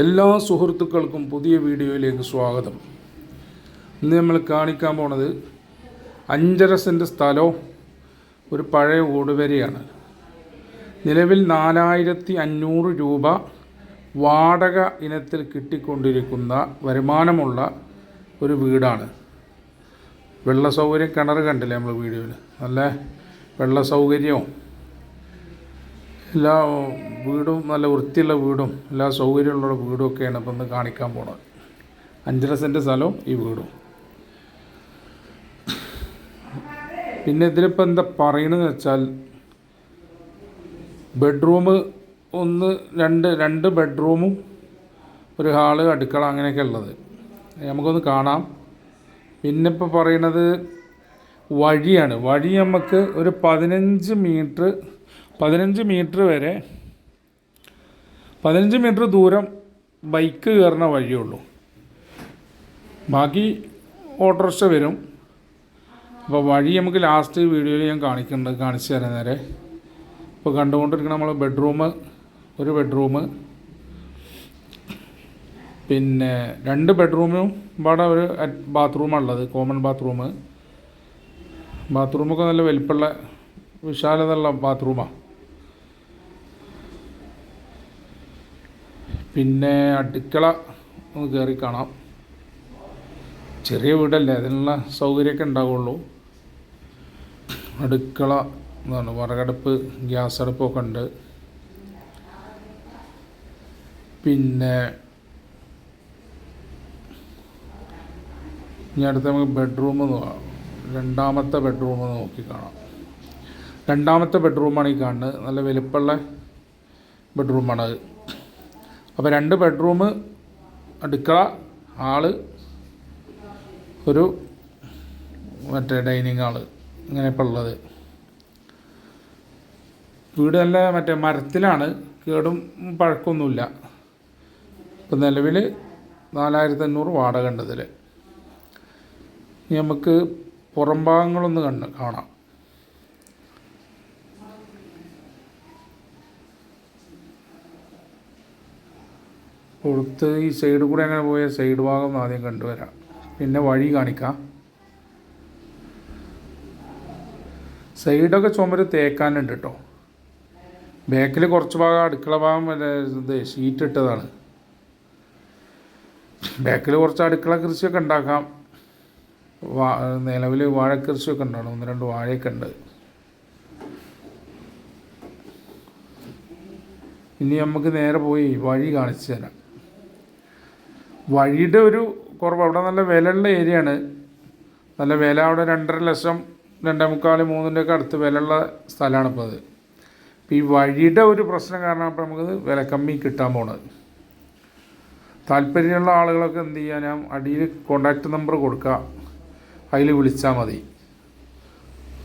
എല്ലാ സുഹൃത്തുക്കൾക്കും പുതിയ വീഡിയോയിലേക്ക് സ്വാഗതം. ഇന്ന് നമ്മൾ കാണിക്കാൻ പോണത് അഞ്ചര സെന്റ് സ്ഥലവും ഒരു പഴയ ഓടുവരയാണ്. നിലവിൽ നാലായിരത്തി അഞ്ഞൂറ് രൂപ വാടക ഇനത്തിൽ കിട്ടിക്കൊണ്ടിരിക്കുന്ന വരുമാനമുള്ള ഒരു വീടാണ്. വെള്ള സൗകര്യം കിണർ കണ്ടില്ലേ നമ്മൾ വീഡിയോയിൽ നല്ല വെള്ള സൗകര്യവും എല്ലാ വീടും നല്ല വൃത്തിയുള്ള വീടും എല്ലാ സൗകര്യമുള്ള വീടും ഒക്കെയാണ് ഇപ്പം ഒന്ന് കാണിക്കാൻ പോണത്. അഞ്ചര സെന്റ് സ്ഥലവും ഈ വീടും. പിന്നെ ഇതിലിപ്പോൾ എന്താ പറയണതെന്ന് വെച്ചാൽ ബെഡ്റൂം ഒന്ന് രണ്ട് രണ്ട് ബെഡ്റൂമും ഒരു ഹാൾ അടുക്കള അങ്ങനെയൊക്കെ ഉള്ളത്. നമുക്കൊന്ന് കാണാം. പിന്നെ ഇപ്പോൾ പറയണത് വഴിയാണ്. വഴി നമുക്ക് ഒരു പതിനഞ്ച് മീറ്റർ പതിനഞ്ച് മീറ്റർ വരെ പതിനഞ്ച് മീറ്റർ ദൂരം ബൈക്ക് കയറുന്ന വഴിയുള്ളൂ ബാക്കി ഓട്ടോറിക്ഷ വരും. അപ്പോൾ വഴി നമുക്ക് ലാസ്റ്റ് വീഡിയോയിൽ ഞാൻ കാണിക്കുന്നുണ്ട് കാണിച്ചു തരാം നേരെ. ഇപ്പോൾ കണ്ടുകൊണ്ടിരിക്കുന്ന നമ്മൾ ബെഡ്റൂം ഒരു ബെഡ്റൂം പിന്നെ രണ്ട് ബെഡ്റൂമും ഇവിടെ ഒരു ബാത്റൂമാണ് ഉള്ളത് കോമൺ ബാത്റൂം ബാത്റൂമൊക്കെ നല്ല വലിപ്പമുള്ള വിശാലതയുള്ള ബാത്റൂമാണ് പിന്നെ അടുക്കള ഒന്ന് കയറി കാണാം. ചെറിയ വീടല്ലേ അതിനുള്ള സൗകര്യമൊക്കെ ഉണ്ടാവുള്ളൂ. അടുക്കള എന്താണ് വിറകടുപ്പ് ഗ്യാസ് അടുപ്പൊക്കെ ഉണ്ട്. പിന്നെ ഇനി അടുത്ത നമുക്ക് ബെഡ്റൂം രണ്ടാമത്തെ ബെഡ്റൂം നോക്കി കാണാം. രണ്ടാമത്തെ ബെഡ്റൂമാണ് ഈ കാണുന്നത്. നല്ല വലുപ്പമുള്ള ബെഡ്റൂമാണ് അത്. അപ്പോൾ രണ്ട് ബെഡ്റൂം അടുക്കള ഹാൾ ഒരു മറ്റേ ഡൈനിങ് ഹാൾ ഇങ്ങനെ ഇപ്പോൾ ഉള്ളത്. വീട് നല്ല മറ്റേ മരത്തിലാണ് കേടും പഴക്കമൊന്നുമില്ല ഇപ്പം നിലവിൽ നാലായിരത്തി അഞ്ഞൂറ് വാടക ഉണ്ട് ഇതിൽ നമുക്ക് പുറം ഭാഗങ്ങളൊന്ന് കണ്ട് കാണാം. കൊടുത്ത് ഈ സൈഡ് കൂടെ അങ്ങനെ പോയ സൈഡ് ഭാഗം ഒന്ന് ആദ്യം കണ്ടുവരാം. പിന്നെ വഴി കാണിക്കാം. സൈഡൊക്കെ ചുമര് തേക്കാനുണ്ട് കേട്ടോ ബാക്കിൽ കുറച്ച് ഭാഗം അടുക്കള ഭാഗം ഇത് ഷീറ്റ് ഇട്ടതാണ്. ബാക്കിൽ കുറച്ച് അടുക്കള കൃഷിയൊക്കെ ഉണ്ടാക്കാം. വാ നിലവിൽ വാഴ കൃഷിയൊക്കെ ഉണ്ടാണ് ഒന്ന് രണ്ട് വാഴയൊക്കെ ഉണ്ട്. ഇനി നമുക്ക് നേരെ പോയി വഴി കാണിച്ചു തരാം. വഴിയുടെ ഒരു കുറവ്. അവിടെ നല്ല വിലയുള്ള ഏരിയയാണ്. നല്ല വില അവിടെ രണ്ടര ലക്ഷം രണ്ടേ മുക്കാൽ മൂന്നിന്റെ ഒക്കെ അടുത്ത് വിലയുള്ള സ്ഥലമാണ് ഇപ്പോൾ അത്. അപ്പോൾ ഈ വഴിയുടെ ഒരു പ്രശ്നം കാരണം അപ്പോൾ നമുക്ക് വില കമ്മി കിട്ടാൻ പോണത്. താല്പര്യമുള്ള ആളുകളൊക്കെ എന്ത് ചെയ്യാൻ അടിയിൽ കോണ്ടാക്ട് നമ്പർ കൊടുക്കുക അതിൽ വിളിച്ചാൽ മതി.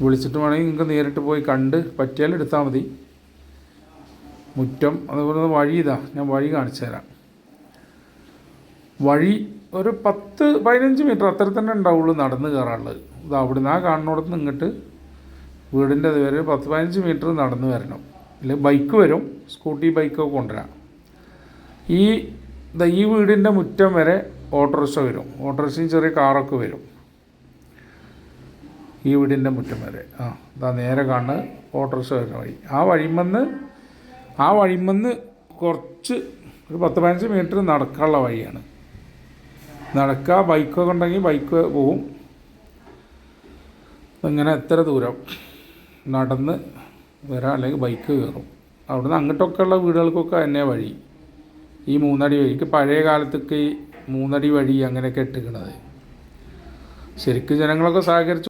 വിളിച്ചിട്ട് വേണമെങ്കിൽ നിങ്ങൾക്ക് നേരിട്ട് പോയി കണ്ട് പറ്റിയാൽ എടുത്താൽ മതി. മുറ്റം അതുപോലെ വഴി ഇതാ. ഞാൻ വഴി കാണിച്ചു തരാം. വഴി ഒരു പത്ത് പതിനഞ്ച് മീറ്റർ അത്ര തന്നെ ഉണ്ടാവുള്ളൂ നടന്ന് കയറാനുള്ളത്. ഇത് നിന്ന് ആ കാണുന്നിടത്ത് നിന്ന് ഇങ്ങോട്ട് വീടിന്റെ അത് വരെ പത്ത് പതിനഞ്ച് മീറ്റർ നടന്ന് വരണം. അല്ലെങ്കിൽ ബൈക്ക് വരും. സ്കൂട്ടി ബൈക്കൊക്കെ കൊണ്ടുവരാം. ഈ ഈ വീടിന്റെ മുറ്റം വരെ ഓട്ടോറിക്ഷ വരും. ഓട്ടോറിക്ഷയും ചെറിയ കാറൊക്കെ വരും. ഈ വീടിന്റെ മുറ്റം വരെ. ആ ഇതാ നേരെ കാണുന്നത് ഓട്ടോറിക്ഷ വരുന്ന വഴി. ആ വഴിമെന്ന് ആ വഴിമെന്ന് കുറച്ച് ഒരു പത്ത് പതിനഞ്ച് മീറ്റർ നടക്കാനുള്ള വഴിയാണ്. നടക്കുക ബൈക്കൊക്കെ ഉണ്ടെങ്കിൽ ബൈക്ക് പോവും. ഇങ്ങനെ എത്ര ദൂരം നടന്ന് വരാം അല്ലെങ്കിൽ ബൈക്ക് കയറും. അവിടുന്ന് അങ്ങോട്ടൊക്കെ ഉള്ള വീടുകൾക്കൊക്കെ തന്നെ വഴി. ഈ മൂന്നടി വഴിക്ക് പഴയ കാലത്തൊക്കെ ഈ മൂന്നടി വഴി അങ്ങനെയൊക്കെ ഇട്ടിരിക്കണത്. ശരിക്കും ജനങ്ങളൊക്കെ സഹകരിച്ച്